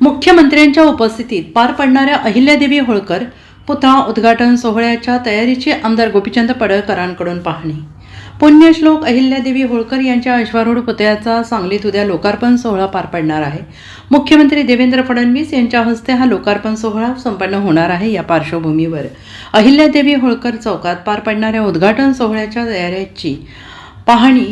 मुख्यमंत्र्यांच्या उपस्थितीत पार पडणाऱ्या अहिल्यादेवी होळकर पुतळा उद्घाटन सोहळ्याच्या तयारीची आमदार गोपीचंद पडळकरांकडून पाहणी. पुण्यश्लोक अहिल्यादेवी होळकर यांच्या अश्वारूढ पुतळ्याचा सांगलीत उद्या लोकार्पण सोहळा पार पडणार आहे. मुख्यमंत्री देवेंद्र फडणवीस यांच्या हस्ते हा लोकार्पण सोहळा संपन्न होणार आहे या पार्श्वभूमीवर. अहिल्यादेवी होळकर चौकात पार पडणाऱ्या उद्घाटन सोहळ्याच्या तयारीची पाहणी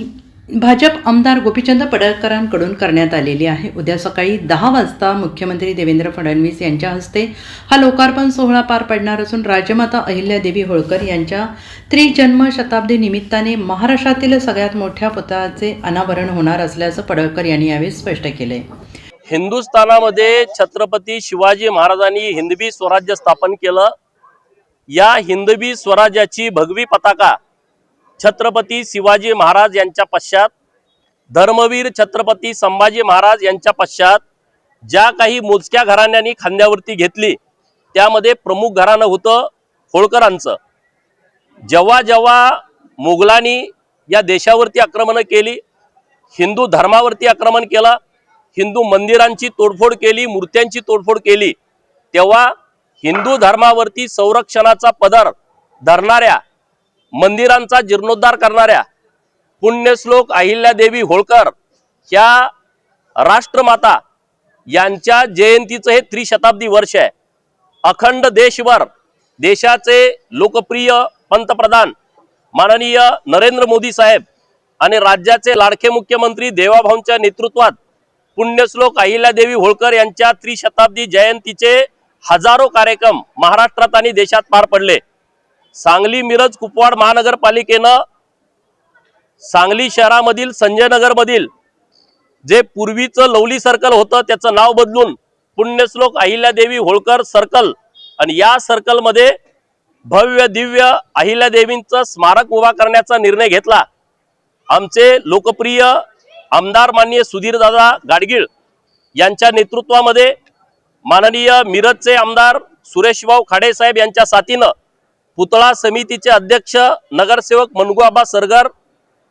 भाजप आमदार गोपीचंद पडळकरांकडून करण्यात आलेली आहे. उद्या सकाळी दहा वाजता मुख्यमंत्री देवेंद्र फडणवीस यांच्या हस्ते हा लोकार्पण सोहळा पार पडणार असून राजमाता अहिल्यादेवी होळकर यांच्या त्रिजन्म शताब्दी निमित्ताने महाराष्ट्रातील सगळ्यात मोठ्या पुतळ्याचे अनावरण होणार असल्याचं पडळकर यांनी यावेळी स्पष्ट केले. हिंदुस्थानामध्ये छत्रपती शिवाजी महाराजांनी हिंदवी स्वराज्य स्थापन केलं. या हिंदवी स्वराज्याची भगवी पताका छत्रपती शिवाजी महाराज यांच्या पश्चात धर्मवीर छत्रपती संभाजी महाराज यांच्या पश्चात ज्या काही मोजक्या घराण्यांनी खांद्यावरती घेतली त्यामध्ये प्रमुख घराणं होतं होळकरांचं. जेव्हा जेव्हा मुघलांनी या देशावरती आक्रमणं केली हिंदू धर्मावरती आक्रमण केलं हिंदू मंदिरांची तोडफोड केली मूर्त्यांची तोडफोड केली तेव्हा हिंदू धर्मावरती संरक्षणाचा पदर धरणाऱ्या मंदिरांचा जीर्णोद्धार करणाऱ्या पुण्यश्लोक अहिल्यादेवी होळकर ह्या राष्ट्रमाता यांच्या जयंतीचं हे त्रिशताब्दी वर्ष आहे. अखंड देशभर देशाचे लोकप्रिय पंतप्रधान माननीय नरेंद्र मोदी साहेब आणि राज्याचे लाडके मुख्यमंत्री देवाभाऊंच्या नेतृत्वात पुण्यश्लोक अहिल्यादेवी होळकर यांच्या त्रिशताब्दी जयंतीचे हजारो कार्यक्रम महाराष्ट्रात आणि देशात पार पडले. सांगली मिरज कुपवाड महानगरपालिकेनं सांगली शहरामधील संजय नगरमधील जे पूर्वीचं लवली सर्कल होतं त्याचं नाव बदलून पुण्यश्लोक अहिल्यादेवी होळकर सर्कल आणि या सर्कलमध्ये भव्य दिव्य अहिल्यादेवींचं स्मारक उभा करण्याचा निर्णय घेतला. आमचे लोकप्रिय आमदार माननीय सुधीरदादा गाडगीळ यांच्या नेतृत्वामध्ये माननीय मिरजचे आमदार सुरेशभाऊ खाडे साहेब यांच्या साथीनं पुतळा समितीचे अध्यक्ष नगरसेवक मनगुआबा सरगर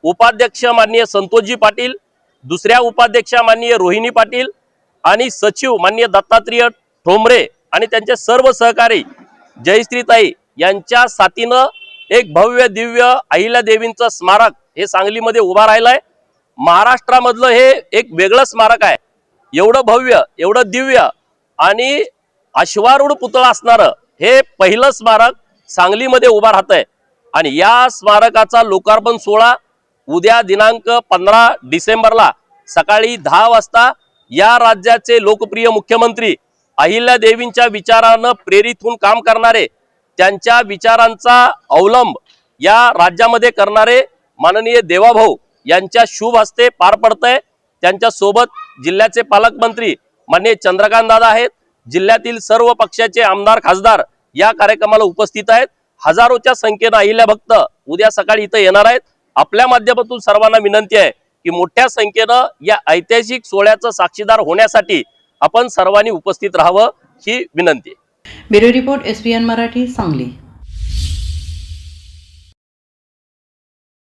उपाध्यक्ष माननीय संतोषजी पाटील दुसऱ्या उपाध्यक्षा माननीय रोहिणी पाटील आणि सचिव माननीय दत्तात्रेय ठोंबरे आणि त्यांचे सर्व सहकारी जयश्रीताई यांच्या साथीनं एक भव्य दिव्य अहिल्यादेवींचं स्मारक हे सांगलीमध्ये उभा राहिलंय. महाराष्ट्रामधलं हे एक वेगळं स्मारक आहे. एवढं भव्य एवढं दिव्य आणि अश्वारूढ पुतळा असणारं हे पहिलं स्मारक सांगलीमध्ये उभा राहत आहे आणि या स्मारकाचा लोकार्पण सोहळा उद्या दिनांक पंधरा डिसेंबरला सकाळी दहा वाजता या राज्याचे लोकप्रिय मुख्यमंत्री अहिल्या देवींच्या विचारानं प्रेरित होऊन काम करणारे त्यांच्या विचारांचा अवलंब या राज्यामध्ये करणारे माननीय देवाभाऊ यांच्या शुभ हस्ते पार पडतंय. त्यांच्यासोबत जिल्ह्याचे पालकमंत्री माननीय चंद्रकांत दादा आहेत. जिल्ह्यातील सर्व पक्षाचे आमदार खासदार या कार्यक्रमाला उपस्थित आहेत. हजारोच्या संख्येनं अहिल्या भक्त उद्या सकाळी इथं येणार आहेत. आपल्या माध्यमातून सर्वांना विनंती आहे की मोठ्या संख्येनं या ऐतिहासिक सोहळ्याचं साक्षीदार होण्यासाठी आपण सर्वांनी उपस्थित राहावं ही विनंती bureau report S Marathi Sangli.